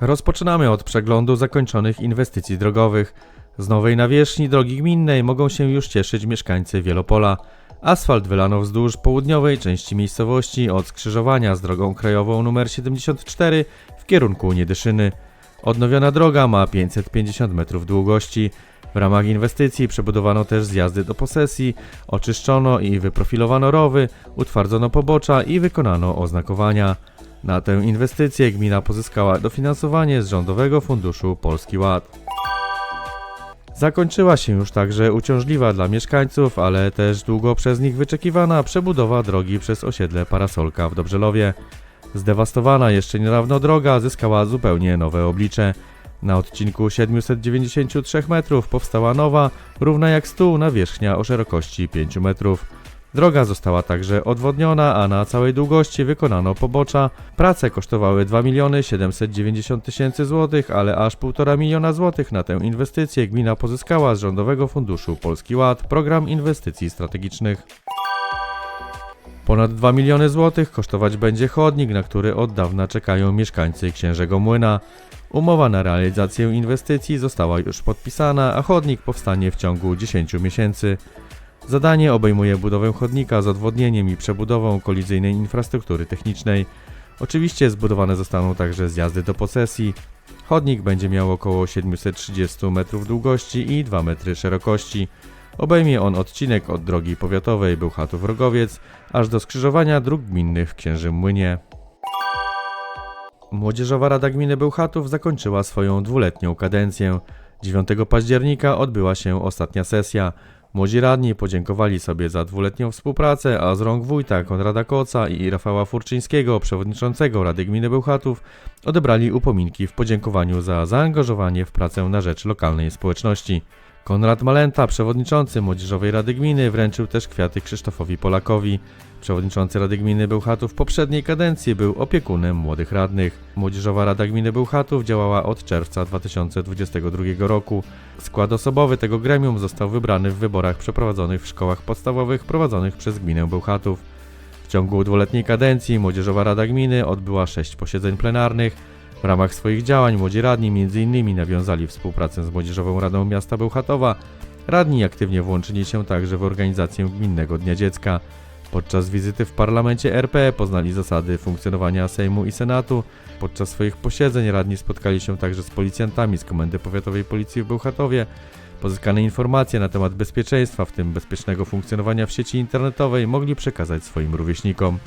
Rozpoczynamy od przeglądu zakończonych inwestycji drogowych. Z nowej nawierzchni drogi gminnej mogą się już cieszyć mieszkańcy Wielopola. Asfalt wylano wzdłuż południowej części miejscowości od skrzyżowania z drogą krajową nr 74 w kierunku Niedyszyny. Odnowiona droga ma 550 metrów długości. W ramach inwestycji przebudowano też zjazdy do posesji, oczyszczono i wyprofilowano rowy, utwardzono pobocza i wykonano oznakowania. Na tę inwestycję gmina pozyskała dofinansowanie z Rządowego Funduszu Polski Ład. Zakończyła się już także uciążliwa dla mieszkańców, ale też długo przez nich wyczekiwana przebudowa drogi przez osiedle Parasolka w Dobrzelowie. Zdewastowana jeszcze niedawno droga zyskała zupełnie nowe oblicze. Na odcinku 793 metrów powstała nowa, równa jak stół nawierzchnia o szerokości 5 metrów. Droga została także odwodniona, a na całej długości wykonano pobocza. Prace kosztowały 2 miliony 790 tysięcy złotych, ale aż 1,5 miliona złotych na tę inwestycję gmina pozyskała z Rządowego Funduszu Polski Ład, program inwestycji strategicznych. Ponad 2 miliony złotych kosztować będzie chodnik, na który od dawna czekają mieszkańcy Księżego Młyna. Umowa na realizację inwestycji została już podpisana, a chodnik powstanie w ciągu 10 miesięcy. Zadanie obejmuje budowę chodnika z odwodnieniem i przebudową kolizyjnej infrastruktury technicznej. Oczywiście zbudowane zostaną także zjazdy do posesji. Chodnik będzie miał około 730 metrów długości i 2 metry szerokości. Obejmie on odcinek od drogi powiatowej Bełchatów-Rogowiec aż do skrzyżowania dróg gminnych w Księżym Młynie. Młodzieżowa Rada Gminy Bełchatów zakończyła swoją dwuletnią kadencję. 9 października odbyła się ostatnia sesja. Młodzi radni podziękowali sobie za dwuletnią współpracę, a z rąk wójta Konrada Koca i Rafała Furczyńskiego, przewodniczącego Rady Gminy Bełchatów, odebrali upominki w podziękowaniu za zaangażowanie w pracę na rzecz lokalnej społeczności. Konrad Malenta, przewodniczący Młodzieżowej Rady Gminy, wręczył też kwiaty Krzysztofowi Polakowi. Przewodniczący Rady Gminy Bełchatów w poprzedniej kadencji był opiekunem młodych radnych. Młodzieżowa Rada Gminy Bełchatów działała od czerwca 2022 roku. Skład osobowy tego gremium został wybrany w wyborach przeprowadzonych w szkołach podstawowych prowadzonych przez gminę Bełchatów. W ciągu dwuletniej kadencji Młodzieżowa Rada Gminy odbyła sześć posiedzeń plenarnych. W ramach swoich działań młodzi radni m.in. nawiązali współpracę z Młodzieżową Radą Miasta Bełchatowa. Radni aktywnie włączyli się także w organizację Gminnego Dnia Dziecka. Podczas wizyty w parlamencie RP poznali zasady funkcjonowania Sejmu i Senatu. Podczas swoich posiedzeń radni spotkali się także z policjantami z Komendy Powiatowej Policji w Bełchatowie. Pozyskane informacje na temat bezpieczeństwa, w tym bezpiecznego funkcjonowania w sieci internetowej, mogli przekazać swoim rówieśnikom.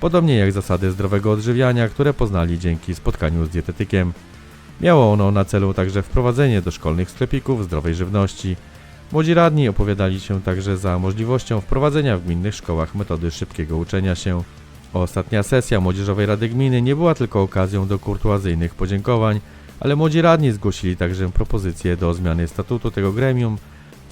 Podobnie jak zasady zdrowego odżywiania, które poznali dzięki spotkaniu z dietetykiem. Miało ono na celu także wprowadzenie do szkolnych sklepików zdrowej żywności. Młodzi radni opowiadali się także za możliwością wprowadzenia w gminnych szkołach metody szybkiego uczenia się. Ostatnia sesja Młodzieżowej Rady Gminy nie była tylko okazją do kurtuazyjnych podziękowań, ale młodzi radni zgłosili także propozycję do zmiany statutu tego gremium.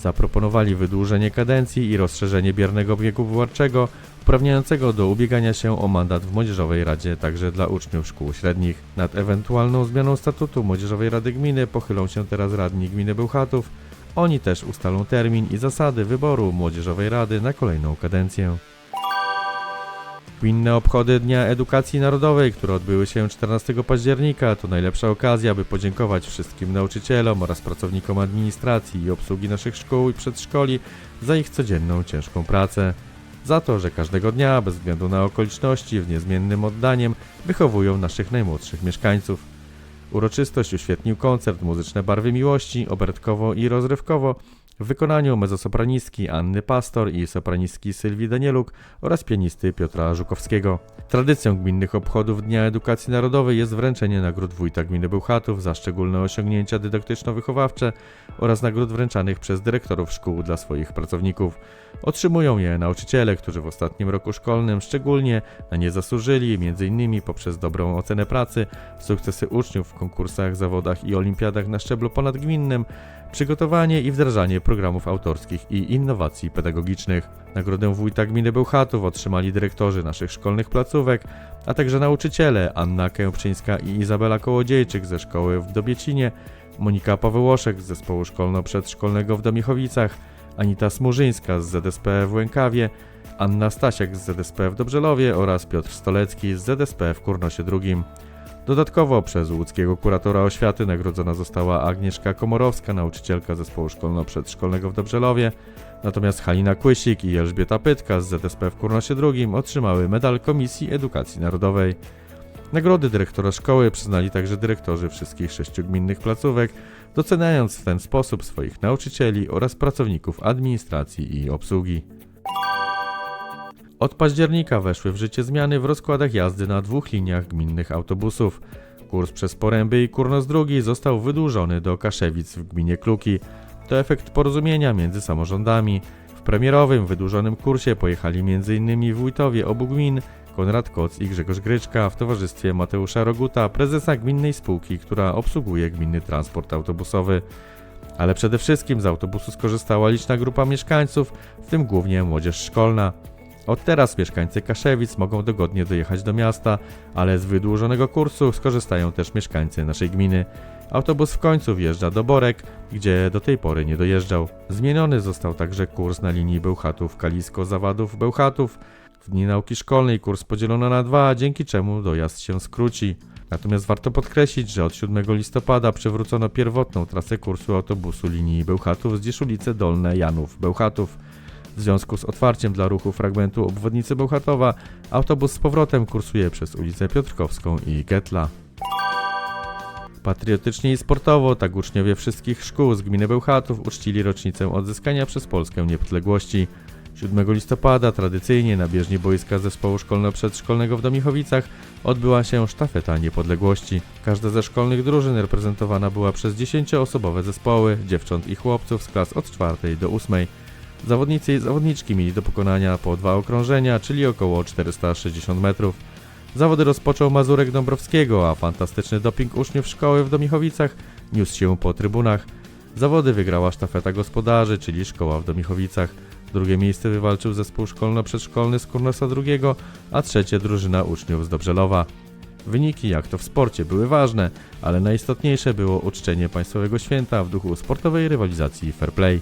Zaproponowali wydłużenie kadencji i rozszerzenie biernego biegu wyborczego, uprawniającego do ubiegania się o mandat w Młodzieżowej Radzie także dla uczniów szkół średnich. Nad ewentualną zmianą statutu Młodzieżowej Rady Gminy pochylą się teraz radni gminy Bełchatów. Oni też ustalą termin i zasady wyboru Młodzieżowej Rady na kolejną kadencję. Gminne obchody Dnia Edukacji Narodowej, które odbyły się 14 października, to najlepsza okazja, by podziękować wszystkim nauczycielom oraz pracownikom administracji i obsługi naszych szkół i przedszkoli za ich codzienną ciężką pracę. Za to, że każdego dnia, bez względu na okoliczności, w niezmiennym oddaniem wychowują naszych najmłodszych mieszkańców. Uroczystość uświetnił koncert Muzyczne Barwy Miłości, obertkowo i rozrywkowo, w wykonaniu mezzosopranistki Anny Pastor i sopranistki Sylwii Danieluk oraz pianisty Piotra Żukowskiego. Tradycją gminnych obchodów Dnia Edukacji Narodowej jest wręczenie nagród wójta gminy Bełchatów za szczególne osiągnięcia dydaktyczno-wychowawcze oraz nagród wręczanych przez dyrektorów szkół dla swoich pracowników. Otrzymują je nauczyciele, którzy w ostatnim roku szkolnym szczególnie na nie zasłużyli, m.in. poprzez dobrą ocenę pracy, sukcesy uczniów w konkursach, zawodach i olimpiadach na szczeblu ponadgminnym, przygotowanie i wdrażanie programów autorskich i innowacji pedagogicznych. Nagrodę wójta gminy Bełchatów otrzymali dyrektorzy naszych szkolnych placówek, a także nauczyciele Anna Kępczyńska i Izabela Kołodziejczyk ze szkoły w Dobiecinie, Monika Pawełoszek z zespołu szkolno-przedszkolnego w Domichowicach, Anita Smurzyńska z ZSP w Łękawie, Anna Stasiak z ZSP w Dobrzelowie oraz Piotr Stolecki z ZSP w Kurnosie II. Dodatkowo przez łódzkiego kuratora oświaty nagrodzona została Agnieszka Komorowska, nauczycielka zespołu szkolno-przedszkolnego w Dobrzelowie, natomiast Halina Kłysik i Elżbieta Pytka z ZSP w Kurnosie II otrzymały medal Komisji Edukacji Narodowej. Nagrody dyrektora szkoły przyznali także dyrektorzy wszystkich sześciu gminnych placówek, doceniając w ten sposób swoich nauczycieli oraz pracowników administracji i obsługi. Od października weszły w życie zmiany w rozkładach jazdy na dwóch liniach gminnych autobusów. Kurs przez Poręby i Kurnos II został wydłużony do Kaszewic w gminie Kluki. To efekt porozumienia między samorządami. W premierowym, wydłużonym kursie pojechali m.in. wójtowie obu gmin, Konrad Koc i Grzegorz Gryczka w towarzystwie Mateusza Roguta, prezesa gminnej spółki, która obsługuje gminny transport autobusowy. Ale przede wszystkim z autobusu skorzystała liczna grupa mieszkańców, w tym głównie młodzież szkolna. Od teraz mieszkańcy Kaszewic mogą dogodnie dojechać do miasta, ale z wydłużonego kursu skorzystają też mieszkańcy naszej gminy. Autobus w końcu wjeżdża do Borek, gdzie do tej pory nie dojeżdżał. Zmieniony został także kurs na linii Bełchatów-Kalisko-Zawadów-Bełchatów. W dni nauki szkolnej kurs podzielono na dwa, dzięki czemu dojazd się skróci. Natomiast warto podkreślić, że od 7 listopada przywrócono pierwotną trasę kursu autobusu linii Bełchatów z ulice Dolne Janów Bełchatów. W związku z otwarciem dla ruchu fragmentu obwodnicy Bełchatowa, autobus z powrotem kursuje przez ulicę Piotrkowską i Getla. Patriotycznie i sportowo tak uczniowie wszystkich szkół z gminy Bełchatów uczcili rocznicę odzyskania przez Polskę niepodległości. 7 listopada tradycyjnie na bieżni boiska zespołu szkolno-przedszkolnego w Domichowicach odbyła się sztafeta niepodległości. Każda ze szkolnych drużyn reprezentowana była przez 10-osobowe zespoły dziewcząt i chłopców z klas od 4 do 8. Zawodnicy i zawodniczki mieli do pokonania po dwa okrążenia, czyli około 460 metrów. Zawody rozpoczął Mazurek Dąbrowskiego, a fantastyczny doping uczniów szkoły w Domichowicach niósł się po trybunach. Zawody wygrała sztafeta gospodarzy, czyli szkoła w Domichowicach. Drugie miejsce wywalczył zespół szkolno-przedszkolny z Kurnosa II, a trzecie drużyna uczniów z Dobrzelowa. Wyniki, jak to w sporcie, były ważne, ale najistotniejsze było uczczenie państwowego święta w duchu sportowej rywalizacji fair play.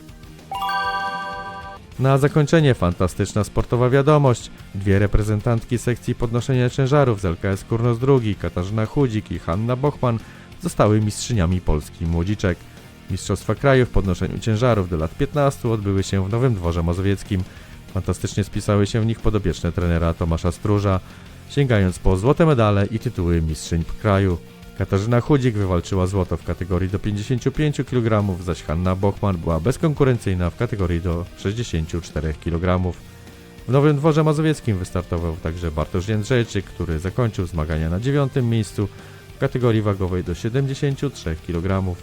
Na zakończenie fantastyczna sportowa wiadomość. Dwie reprezentantki sekcji podnoszenia ciężarów z LKS Kurnos II, Katarzyna Chudzik i Hanna Bochman, zostały mistrzyniami Polski młodziczek. Mistrzostwa kraju w podnoszeniu ciężarów do lat 15 odbyły się w Nowym Dworze Mazowieckim. Fantastycznie spisały się w nich podobieczne trenera Tomasza Stróża, sięgając po złote medale i tytuły mistrzyń kraju. Katarzyna Chudzik wywalczyła złoto w kategorii do 55 kg, zaś Hanna Bochman była bezkonkurencyjna w kategorii do 64 kg. W Nowym Dworze Mazowieckim wystartował także Bartosz Jędrzejczyk, który zakończył zmagania na dziewiątym miejscu w kategorii wagowej do 73 kg.